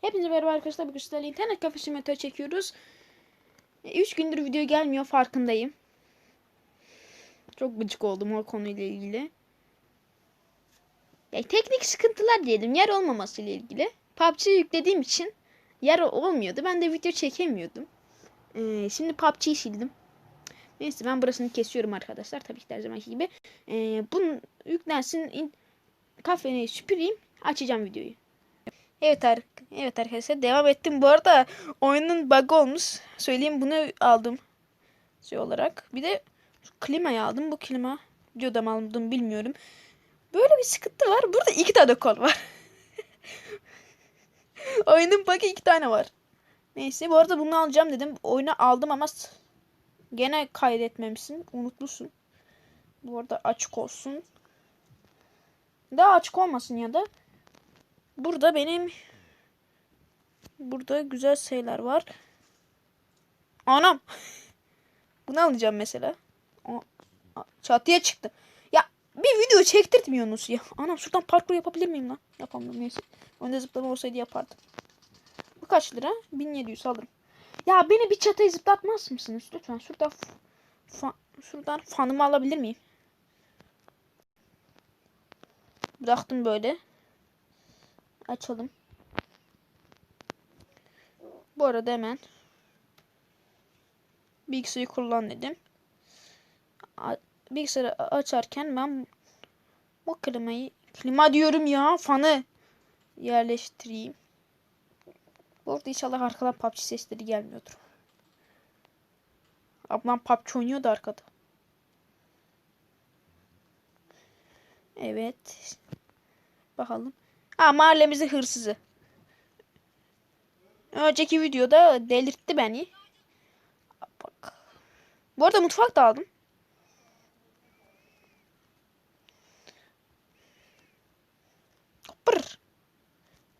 Hepinize merhaba arkadaşlar. Bugün sizlerle internet kafe simülatörü çekiyoruz. 3 gündür video gelmiyor farkındayım. Çok gıcık oldum o konuyla ilgili. Ya, teknik sıkıntılar diyelim. Yer olmaması ile ilgili. PUBG'yi yüklediğim için yer olmuyordu. Ben de video çekemiyordum. Ee, şimdi PUBG'yi sildim. Neyse ben burasını kesiyorum arkadaşlar. Tabii ki her zamanki gibi. Ee, bunun yüklensin. In, kafeyi süpüreyim. Açacağım videoyu. Evet, ar evet arkadaşlar devam ettim. Bu arada oyunun bug olmuş. Söyleyeyim bunu aldım. Şey olarak. Bir de şu klimayı aldım. Bu klima videoda mı aldım bilmiyorum. Böyle bir sıkıntı var. Burada iki tane kol var. Oyunun bug'ı iki tane var. Neyse bu arada bunu alacağım dedim. Oyunu aldım ama gene kaydetmemişsin. Unutmuşsun. Bu arada açık olsun. Daha açık olmasın ya da. Burada benim burada güzel şeyler var. Anam. Bunu alacağım mesela. Çatıya çıktı. Ya bir video çektirtmiyorsunuz ya. Anam şuradan parkur yapabilir miyim lan? Yapamıyorum neyse. Önde zıplama olsaydı yapardım. Bu kaç lira? 1700 alırım. Ya beni bir çatıya zıplatmaz mısınız? Lütfen şurada fa- şuradan fanımı alabilir miyim? Bıraktım böyle. Açalım. Bu arada hemen bilgisayarı kullan dedim. Bilgisayarı açarken ben bu klimayı klima diyorum ya fanı yerleştireyim. Bu arada inşallah arkadan PUBG sesleri gelmiyordur. Ablam PUBG oynuyordu arkada. Evet. Bakalım. Ha mahallemizin hırsızı. Önceki videoda delirtti beni. Bak. Bu arada mutfak da aldım.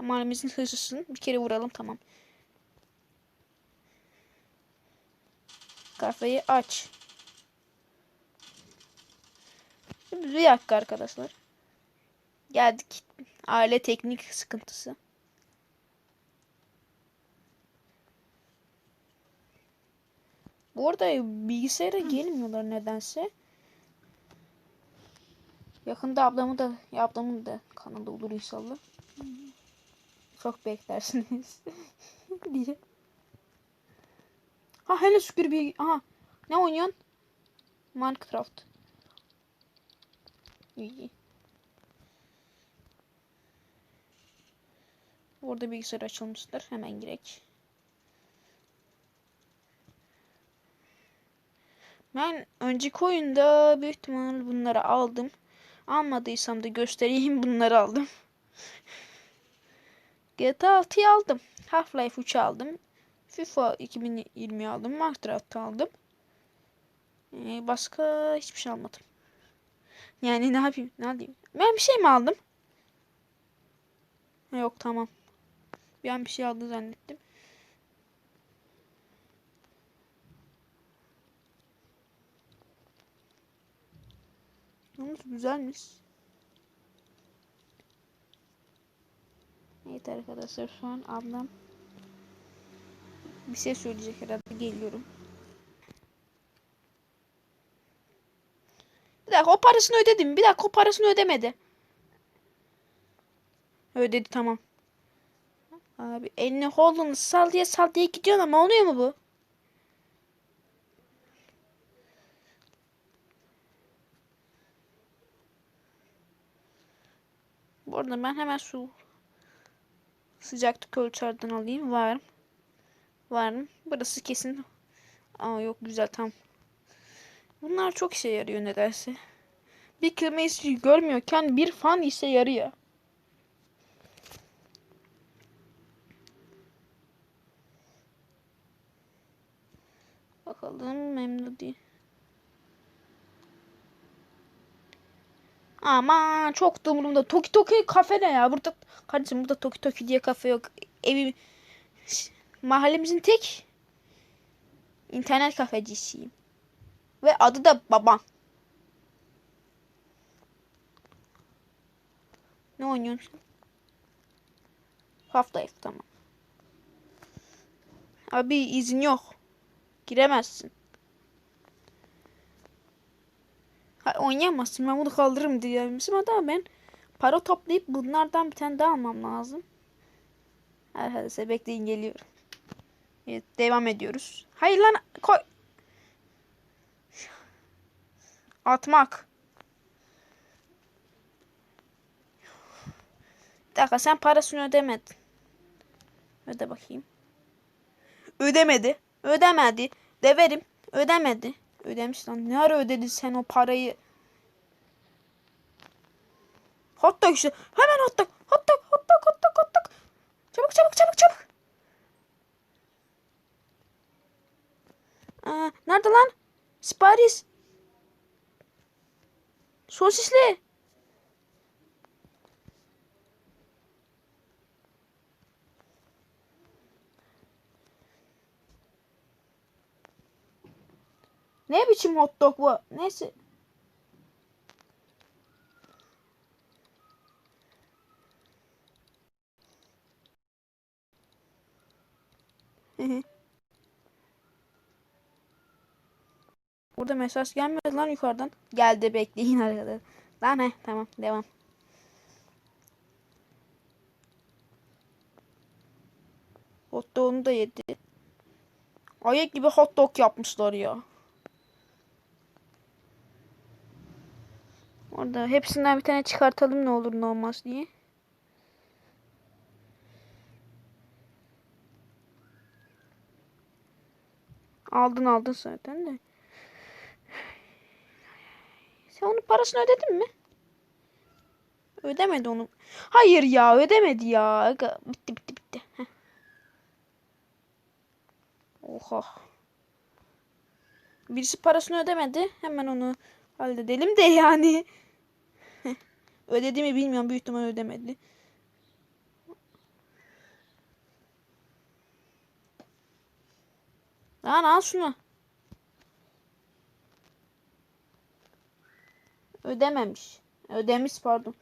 Mahallemizin hırsızını bir kere vuralım tamam. Kafayı aç. Bir dakika arkadaşlar. Geldik. Aile teknik sıkıntısı. Bu arada bilgisayara gelmiyorlar nedense. Yakında ablamı da ablamın da kanalı olur inşallah. Çok beklersiniz. diye. Ha hele şükür bir aha ne oynuyorsun? Minecraft. İyi. Orada bilgisayar açılmıştır. Hemen girek. Ben önceki oyunda büyük ihtimal bunları aldım. Almadıysam da göstereyim bunları aldım. GTA 6'yı aldım. Half-Life 3'ü aldım. FIFA 2020 aldım. Minecraft aldım. Ee, başka hiçbir şey almadım. Yani ne yapayım? Ne alayım? Ben bir şey mi aldım? Yok tamam. Bir an bir şey aldı zannettim. Yalnız güzelmiş. Evet arkadaşlar şu an ablam bir şey söyleyecek herhalde geliyorum. Bir dakika o parasını ödedim. Bir dakika o parasını ödemedi. Ödedi tamam. Abi elini kolunu sal diye sal diye gidiyorsun ama oluyor mu bu? Bu arada ben hemen su sıcaklık ölçerden alayım. Var. Var? Burası kesin. Aa yok güzel tam. Bunlar çok işe yarıyor nedense. Bir klimayı görmüyorken bir fan işe yarıyor. Bakalım memnun değil. Ama çok da umurumda. Toki Toki kafe ne ya? Burada kardeşim burada Toki Toki diye kafe yok. Evim mahallemizin tek internet kafecisiyim. Ve adı da babam. Ne oynuyorsun? Half-Life tamam. Abi izin yok. Giremezsin. Oynayamazsın. Ben bunu kaldırırım diyebilmişim ama ben para toplayıp bunlardan bir tane daha almam lazım. Arkadaşlar bekleyin geliyorum. Evet devam ediyoruz. Hayır lan koy. Atmak. Bir dakika sen parasını ödemedin. Öde bakayım. Ödemedi. Ödemedi. Deverim. Ödemedi. Ödemiş lan. Ne ara ödedin sen o parayı? Hot dog işte. Hemen hot dog. Hot dog. Hot dog. Hot dog. Hot dog. Çabuk çabuk çabuk çabuk. Aa, nerede lan? Sipariş. Sosisli. Ne biçim hot dog bu? Neyse. Burada mesaj gelmedi lan yukarıdan. Geldi bekleyin arkadaşlar. Lan he tamam devam. Hot dog'unu da yedi. Ayak gibi hot dog yapmışlar ya. Orada hepsinden bir tane çıkartalım ne olur ne olmaz diye. Aldın aldın zaten de. Sen onun parasını ödedin mi? Ödemedi onu. Hayır ya ödemedi ya. Bitti bitti bitti. Heh. Oha. Birisi parasını ödemedi. Hemen onu halledelim de yani. Ödedi mi bilmiyorum. Büyük ihtimal ödemedi. Lan al şunu. Ödememiş. Ödemiş pardon.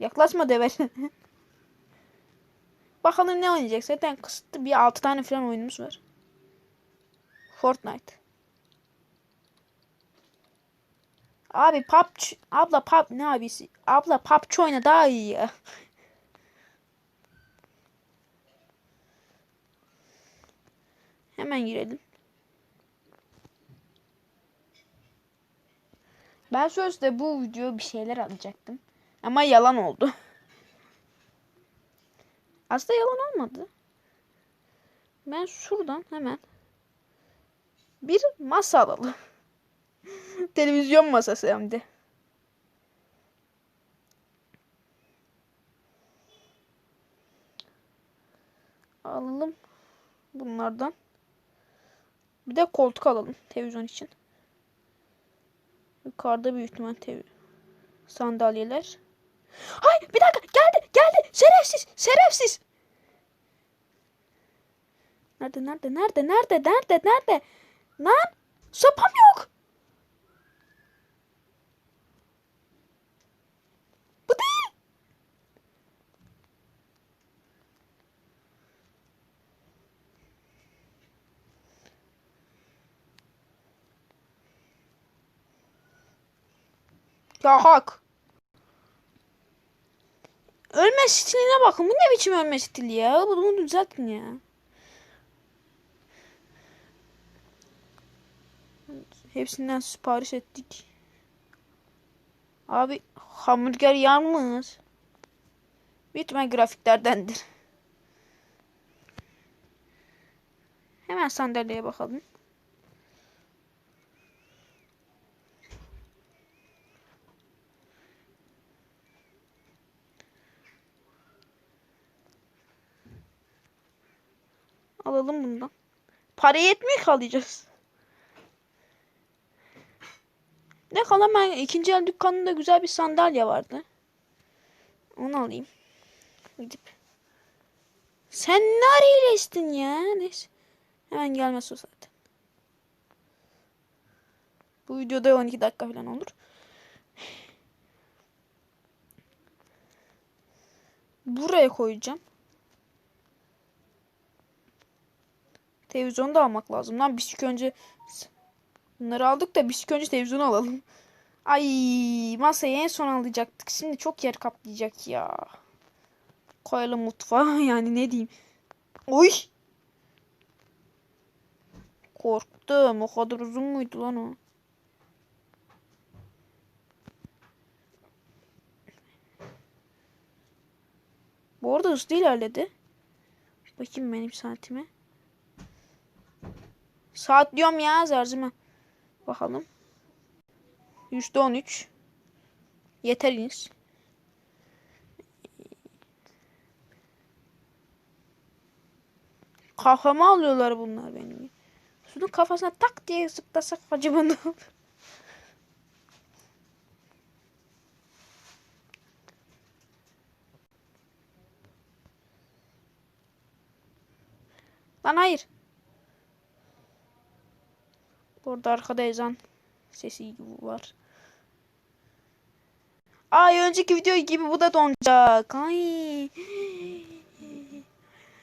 Yaklaşma deve. Bakalım ne oynayacak. Zaten kısıtlı bir 6 tane falan oyunumuz var. Fortnite. Abi PUBG abla pub ne abisi? Abla PUBG oyna daha iyi ya. Hemen girelim. Ben sözde bu video bir şeyler alacaktım. Ama yalan oldu. Aslında yalan olmadı. Ben şuradan hemen bir masa alalım. Televizyon masası hem de. Alalım bunlardan. Bir de koltuk alalım televizyon için. Yukarıda büyük ihtimal TV sandalyeler. Hay bir dakika geldi geldi şerefsiz şerefsiz. Nerede nerede nerede nerede nerede nerede? Lan sopam yok. Bu değil. Ya hak. Ölme stiline bakın. Bu ne biçim ölme stili ya? Bunu düzeltin ya. Hepsinden sipariş ettik. Abi hamburger. Büyük ihtimal grafiklerdendir. Hemen sandalyeye bakalım. Alalım bundan. Para yetmiyor ki alacağız. Ne kalan ben ikinci el dükkanında güzel bir sandalye vardı. Onu alayım. Gidip. Sen ne arayla ya? Neyse. Hemen gelmez o zaten. Bu videoda 12 dakika falan olur. Buraya koyacağım. Televizyonu da almak lazım. Lan ilk önce bunları aldık da biz ilk önce televizyonu alalım. Ay masayı en son alacaktık. Şimdi çok yer kaplayacak ya. Koyalım mutfağa yani ne diyeyim. Oy. Korktum. O kadar uzun muydu lan o? Bu arada hızlı ilerledi. Bakayım benim saatime. Saat diyorum ya zarzıma. Bakalım. Yüzde on üç. Yeteriniz. Kafama alıyorlar bunlar benim. Şunun kafasına tak diye zıplasak acaba ne olur? Lan hayır. Burada arkada ezan sesi var. Ay önceki video gibi bu da donacak. Ay.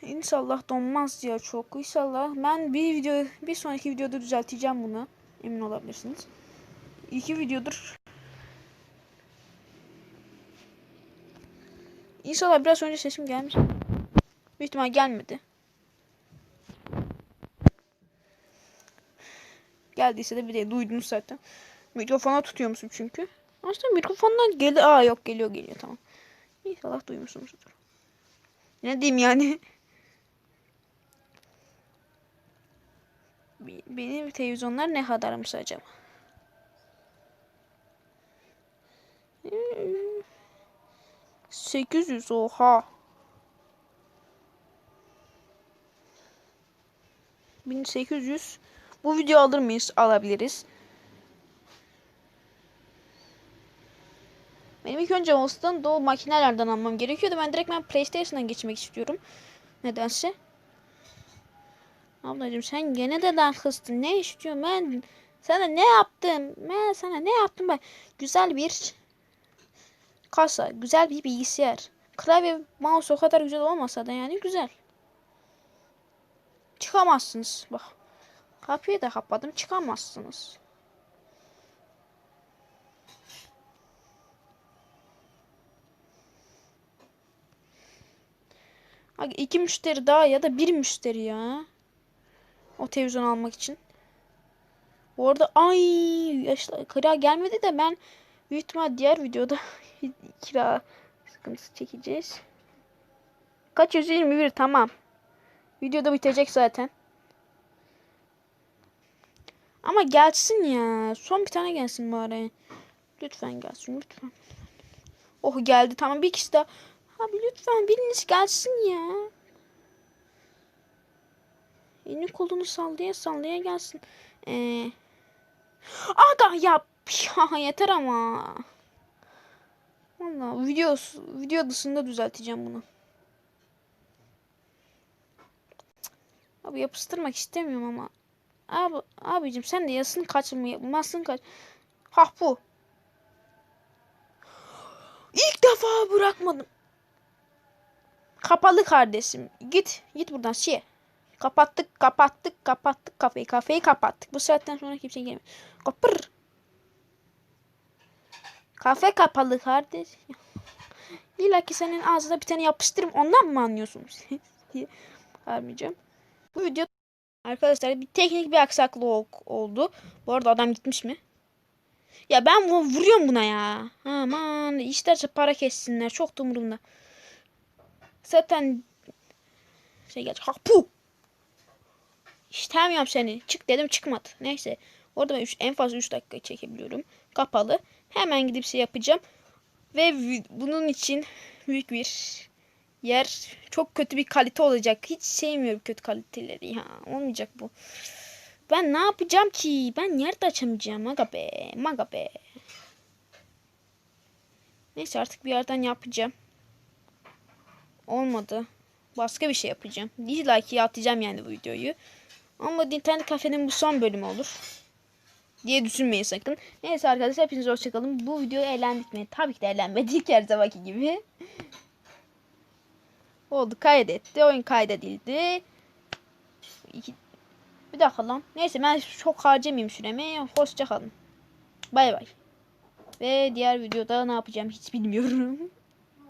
İnşallah donmaz ya çok. İnşallah ben bir video bir sonraki videoda düzelteceğim bunu. Emin olabilirsiniz. İki videodur. İnşallah biraz önce sesim gelmiş. Büyük ihtimal gelmedi. Geldiyse de bir de duydunuz zaten. Mikrofona tutuyormuşum çünkü. Aslında mikrofondan geliyor. Aa yok geliyor geliyor tamam. İnşallah duymuşsunuzdur. Ne diyeyim yani. Benim televizyonlar ne kadarmış acaba? Sekiz yüz oha. 1800 bu video alır mıyız? Alabiliriz. Benim ilk önce olsun o makinelerden almam gerekiyordu. Ben direkt ben PlayStation'a geçmek istiyorum. Nedense. Ablacığım sen gene de daha kıstın. Ne istiyorsun ben? Sana ne yaptım? Ben sana ne yaptım ben? Güzel bir kasa, güzel bir bilgisayar. Klavye, mouse o kadar güzel olmasa da yani güzel. Çıkamazsınız. Bak. Kapıyı da kapadım. Çıkamazsınız. İki müşteri daha ya da bir müşteri ya. O televizyon almak için. Bu arada ay yaşlı kira gelmedi de ben büyük diğer videoda kira sıkıntısı çekeceğiz. Kaç 121 tamam. Videoda bitecek zaten. Ama gelsin ya. Son bir tane gelsin bari. Lütfen gelsin lütfen. Oh geldi tamam bir kişi daha. Abi lütfen biriniz gelsin ya. Elini kolunu sallaya sallaya gelsin. Ee, aga yap. Ya yeter ama. Valla video, video dışında düzelteceğim bunu. Abi yapıştırmak istemiyorum ama. Abi, abicim sen de yasın kaçırmayı yapmazsın kaç. Hah bu. İlk defa bırakmadım. Kapalı kardeşim. Git. Git buradan şey. Kapattık, kapattık, kapattık kafeyi. Kafeyi kapattık. Bu saatten sonra kimse gelmiyor. Kapır. Kafe kapalı kardeş. İlla ki senin ağzına bir tane yapıştırım. Ondan mı anlıyorsunuz? vermeyeceğim. Bu video arkadaşlar bir teknik bir aksaklık oldu. Bu arada adam gitmiş mi? Ya ben vuruyorum buna ya. Aman isterse para kessinler. Çok da umurumda. Zaten şey geç. Ha pu. İstemiyorum seni. Çık dedim çıkmadı. Neyse. Orada ben üç, en fazla 3 dakika çekebiliyorum. Kapalı. Hemen gidip şey yapacağım. Ve bunun için büyük bir yer çok kötü bir kalite olacak. Hiç sevmiyorum kötü kaliteleri ya. Olmayacak bu. Ben ne yapacağım ki? Ben yer de açamayacağım. Maga be. Maga be. Neyse artık bir yerden yapacağım. Olmadı. Başka bir şey yapacağım. Dislike'ye atacağım yani bu videoyu. Ama internet kafenin bu son bölümü olur. diye düşünmeyin sakın. Neyse arkadaşlar hepinize hoşçakalın. Bu videoyu eğlendik mi? Tabii ki de eğlenmedik her zamanki gibi. Oldu kaydetti. Oyun kaydedildi. Bir dakika lan. Neyse ben çok harcamayayım süremi. Hoşçakalın. Bay bay. Ve diğer videoda ne yapacağım hiç bilmiyorum.